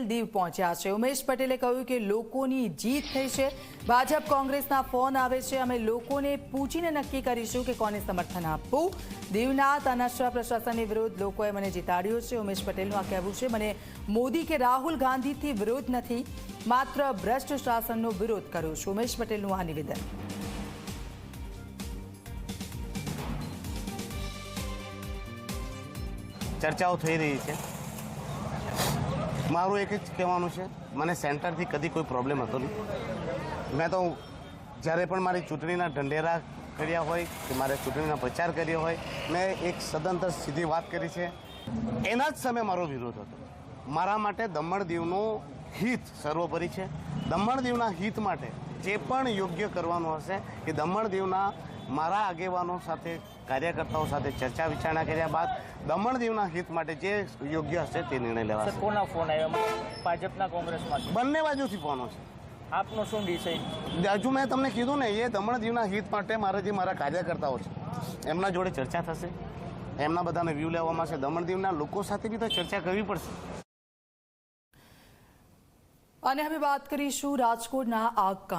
પટેલ દીવ પહોંચ્યા છે. ઉમેશ પટેલે કહ્યું કે લોકોની જીત થઈ છે. ભાજપ કોંગ્રેસના ફોન આવે છે. અમે લોકોને પૂછીને નક્કી કરીશું કે કોને સમર્થન આપવું. દીવના તાનાશાહ પ્રશાસનની વિરોધ લોકોએ મને જીતાડ્યો છે. ઉમેશ પટેલનું આ કહેવું છે, મને મોદી કે રાહુલ ગાંધીથી વિરોધ નથી, માત્ર ભ્રષ્ટ શાસનનો વિરોધ કરું છું. ઉમેશ પટેલનું આ નિવેદન. ચર્ચાઓ થઈ રહી છે. મારું એક જ કહેવાનું છે, મને સેન્ટરથી કદી કોઈ પ્રોબ્લેમ હતો નહીં. મેં તો જ્યારે પણ મારી ચૂંટણીના ઢંઢેરા કર્યા હોય કે મારે ચૂંટણીના પ્રચાર કર્યો હોય, મેં એક સદંતર સીધી વાત કરી છે. એના જ સમયે મારો વિરોધ હતો. મારા માટે દમણ દીવનું હિત સર્વોપરી છે. દમણ દીવના હિત માટે જે પણ યોગ્ય કરવાનું હશે, એ દમણ દીવના મારા આગેવાનો સાથે કાર્યકર્તાઓ સાથે ચર્ચા વિચારણા કર્યા બાદ દમણ દીવના હિત માટે જે યોગ્ય હશે તે નિર્ણય સર લેવાશે. કોના ફોન આવ્યો? ભાજપના કોંગ્રેસમાંથી. બંને બાજુથી ફોનો છે આપનો શું વિષય? હજુ મેં તમને કીધું ને એ દમણ દીવના હિત માટે મારા જે મારા કાર્યકર્તાઓ છે એમના જોડે ચર્ચા થશે. એમના બધાને વ્યૂ લેવામાં આવશે દમણ દીવના લોકો સાથે બી તો ચર્ચા કરવી પડશે. અને હવે વાત કરીશું રાજકોટના આગ કાંડ